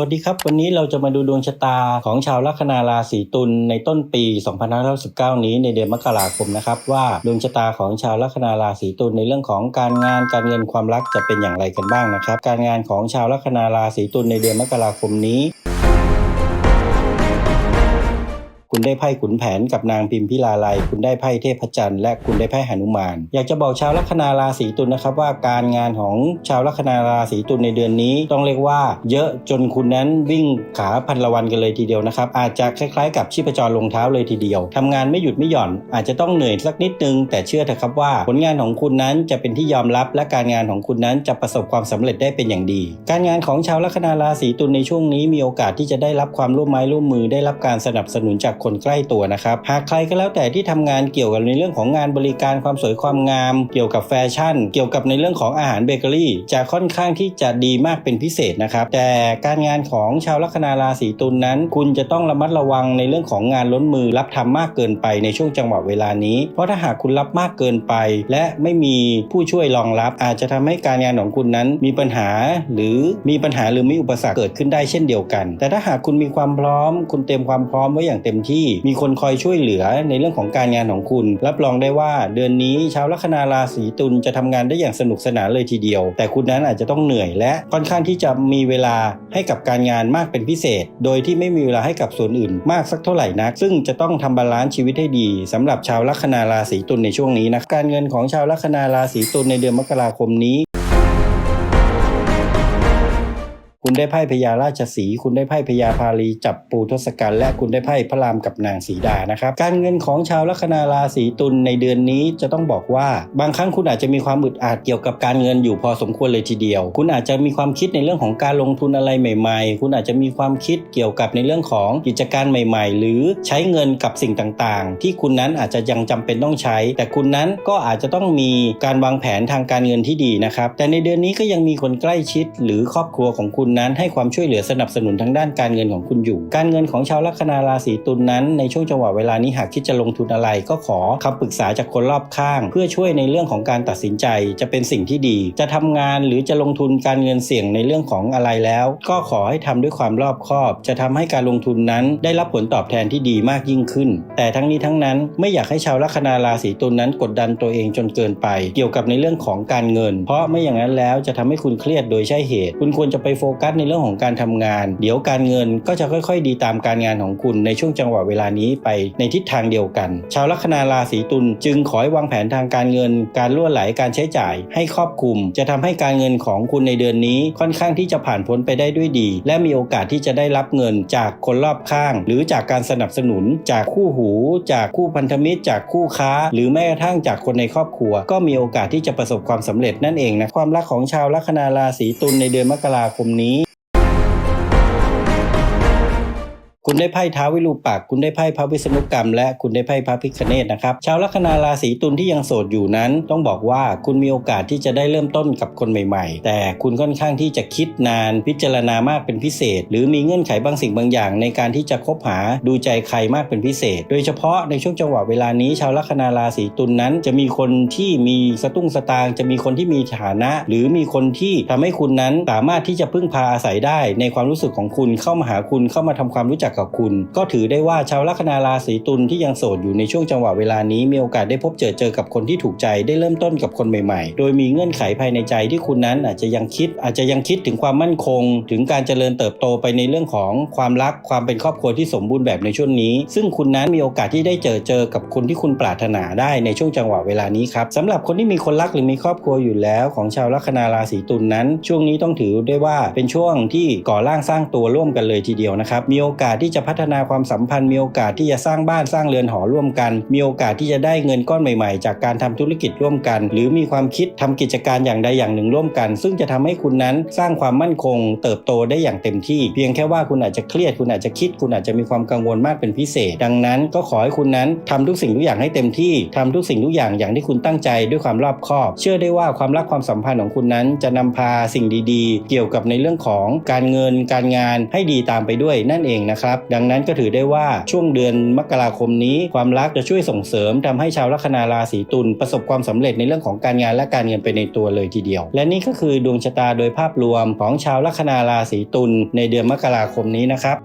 สวัสดีครับ วันนี้เราจะมาดูดวงชะตาของชาวลัคนาราศีตุลในต้นปี 2519 นี้ในเดือนมกราคมนะครับ ว่าดวงชะตาของชาวลัคนาราศีตุลในเรื่องของการงานการเงินความรักจะเป็นอย่างไรกันบ้างนะครับ การงานของชาวลัคนาราศีตุลในเดือนมกราคมนี้ คุณได้ไพ่ขุนแผนกับนางพิมพิลาไลยคุณได้ไพ่เทพจันทร์และคุณได้ไพ่หนุมาน อยากจะบอกชาวลัคนาราศีตุลนะครับว่าการงานของชาวลัคนาราศีตุลในเดือนนี้ต้องเรียกว่า เยอะจนคุณนั้นวิ่งขาพันละวันกันเลยทีเดียวนะครับ อาจจะคล้ายๆ กับชีพจรลงเท้าเลยทีเดียวทำงานไม่หยุดไม่หย่อน อาจจะต้องเหนื่อยสักนิดนึง แต่เชื่อเถอะครับว่า ผลงานของคุณนั้นจะเป็นที่ยอมรับและการงานของคุณนั้นจะประสบความสำเร็จได้เป็นอย่างดี การงานของชาวลัคนาราศีตุลในช่วงนี้มีโอกาสที่จะได้รับความร่วมไม้ร่วมมือได้รับการสนับสนุนจากคนใกล้ตัวนะครับหากใครก็แล้วแต่ที่ทำงานเกี่ยวกับในเรื่องของงานบริการความสวยความงาม เกี่ยวกับแฟชั่น เกี่ยวกับในเรื่องของอาหารเบเกอรี่ จะค่อนข้างที่จะดีมากเป็นพิเศษนะครับ แต่การงานของชาวลัคนาราศีตุลนนั้น คุณจะต้องระมัดระวังในเรื่องของงานล้นมือรับทำมากเกินไปในช่วงจังหวะเวลานี้ เพราะถ้าหากคุณรับมากเกินไป และไม่มีผู้ช่วยรองรับ อาจจะทำให้การงานของคุณนั้นมีปัญหาหรือมีปัญหาหรือมีอุปสรรคเกิดขึ้นได้เช่นเดียวกัน แต่ถ้าหากคุณมีความพร้อม คุณเตรียมความพร้อมไว้อย่างเต็มที่มีคนคอยช่วยเหลือในเรื่องของการงานของคุณ รับรองได้ว่าเดือนนี้ชาวลัคนาราศีตุลจะทำงานได้อย่างสนุกสนานเลยทีเดียว แต่คุณนั้นอาจจะต้องเหนื่อยและค่อนข้างที่จะมีเวลาให้กับการงานมากเป็นพิเศษ โดยที่ไม่มีเวลาให้กับส่วนอื่นมากสักเท่าไหร่นัก ซึ่งจะต้องทำบาลานซ์ชีวิตให้ดีสำหรับชาวลัคนาราศีตุลในช่วงนี้นะการเงินของชาวลัคนาราศีตุลในเดือนมกราคมนี้ คุณได้ไพ่พญาราชสีคุณได้ไพ่พญาพาลีจับปูทศกัณฐ์และคุณได้ไพ่พระรามกับนางสีดานะครับการเงินของชาวลัคนาราศีตุลในเดือนนี้จะต้องบอกว่า บางครั้งคุณอาจจะมีความอึดอัดเกี่ยวกับการเงินอยู่พอสมควรเลยทีเดียว คุณอาจจะมีความคิดในเรื่องของการลงทุนอะไรใหม่ ๆ คุณอาจจะมีความคิดเกี่ยวกับในเรื่องของกิจการใหม่ ๆ หรือใช้เงินกับสิ่งต่างๆ ที่คุณนั้นอาจจะยังจำเป็นต้องใช้ แต่คุณนั้นก็อาจจะต้องมีการวางแผนทางการเงินที่ดีนะครับแต่ในเดือนนี้ก็ยังมีคนใกล้ชิดหรือครอบครัวของคุณนั้นให้ความช่วยเหลือสนับสนุนทางด้านการเงินของคุณอยู่ การเงินของชาวลัคนาราศีตุลนนั้น ในช่วงจังหวะเวลานี้หากคิดจะลงทุนอะไร ก็ขอคำปรึกษาจากคนรอบข้าง เพื่อช่วยในเรื่องของการตัดสินใจจะเป็นสิ่งที่ดี จะทำงานหรือจะลงทุนการเงินเสี่ยงในเรื่องของอะไรแล้ว ก็ขอให้ทำด้วยความรอบคอบ จะทำให้การลงทุนนั้น ได้รับผลตอบแทนที่ดีมากยิ่งขึ้น แต่ทั้งนี้ทั้งนั้นไม่อยากให้ชาวลัคนาราศีตุลนนั้นกดดันตัวเองจนเกินไป เกี่ยวกับในเรื่องของการเงิน เพราะไม่อย่างนั้นแล้วจะทำให้คุณเครียดโดยใช่เหตุ คุณควรจะไปโฟกัสในเรื่องของการทำงาน เดี๋ยวการเงินก็จะค่อย ๆ ดีตามการงานของคุณในช่วงจังหวะเวลานี้ไปในทิศทางเดียวกัน ชาวลัคนาราศีตุลจึงขอให้วางแผนทางการเงิน การล่วไหลการใช้จ่าย ให้ครอบคลุม จะทำให้การเงินของคุณในเดือนนี้ค่อนข้างที่จะผ่านพ้นไปได้ด้วยดี และมีโอกาสที่จะได้รับเงินจากคนรอบข้าง หรือจากการสนับสนุน จากคู่หู จากคู่พันธมิตร จากคู่ค้า หรือแม้กระทั่งจากคนในครอบครัว ก็มีโอกาสที่จะประสบความสำเร็จนั่นเองนะความรักของชาวลัคนาราศีตุลในเดือนมกราคมนี้ คุณได้ไพ่ท้าววิรูปัก คุณได้ไพ่พระวิษณุกรรม และคุณได้ไพ่พระพิคเนตนะครับ ชาวลัคนาราศีตุลที่ยังโสดอยู่นั้น ต้องบอกว่าคุณมีโอกาสที่จะได้เริ่มต้นกับคนใหม่ๆ แต่คุณค่อนข้างที่จะคิดนานพิจารณามากเป็นพิเศษ หรือมีเงื่อนไขบางสิ่งบางอย่าง ในการที่จะคบหาดูใจใครมากเป็นพิเศษ โดยเฉพาะในช่วงจังหวะเวลานี้ ชาวลัคนาราศีตุลนนั้น จะมีคนที่มีสตุ้งสตางจะมีคนที่มีฐานะ หรือมีคนที่ทำให้คุณนั้นสามารถที่จะพึ่งพาอาศัยได้ ในความรู้สึกของคุณเข้ามาหาคุณเข้ามาทำความรู้จักกับคุณ ก็ถือได้ว่าชาวลัคนาราศีตุลที่ยังโสดอยู่ในช่วงจังหวะเวลานี้มีโอกาสได้พบเจอเจอกับคนที่ถูกใจได้เริ่มต้นกับคนใหม่ๆ โดยมีเงื่อนไขภายในใจที่คุณนั้นอาจจะยังคิดอาจจะยังคิดถึงความมั่นคง ถึงการเจริญเติบโตไปในเรื่องของความรักความเป็นครอบครัวที่สมบูรณ์แบบในช่วงนี้ ซึ่งคุณนั้นมีโอกาสที่ได้เจอเจอกับคนที่คุณปรารถนาได้ในช่วงจังหวะเวลานี้ครับสำหรับคนที่มีคนรักหรือมีครอบครัวอยู่แล้ว ของชาวลัคนาราศีตุลนนั้น ช่วงนี้ต้องถือได้ว่าเป็นช่วงที่ก่อร่างสร้างตัวร่วมกันเลยทีเดียวนะครับมีโอกาสที่จะพัฒนาความสัมพันธ์มีโอกาสที่จะสร้างบ้านสร้างเรือนหอร่วมกัน มีโอกาสที่จะได้เงินก้อนใหม่ๆ จากการทำธุรกิจร่วมกัน หรือมีความคิดทำกิจการอย่างใดอย่างหนึ่งร่วมกัน ซึ่งจะทำให้คุณนั้นสร้างความมั่นคง เติบโตได้อย่างเต็มที่ เพียงแค่ว่าคุณอาจจะเครียดคุณอาจจะคิด คุณอาจจะมีความกังวลมากเป็นพิเศษ ดังนั้นก็ขอให้คุณนั้นทำทุกสิ่งทุกอย่างให้เต็มที่ทำทุกสิ่งทุกอย่างอย่างที่คุณตั้งใจด้วยความรอบคอบ เชื่อได้ว่าความรักความสัมพันธ์ของคุณนั้น จะนำพาสิ่งดีๆ เกี่ยวกับในเรื่องของการเงินการงานให้ดีตามไปด้วยนั่นเองนะครับนะครับ ดังนั้นก็ถือได้ว่าช่วงเดือนมกราคมนี้ความรักจะช่วยส่งเสริมทำให้ชาวลัคนาราศีตุลประสบความสำเร็จในเรื่องของการงานและการเงินไปในตัวเลยทีเดียว และนี่ก็คือดวงชะตาโดยภาพรวมของชาวลัคนาราศีตุลในเดือนมกราคมนี้นะครับ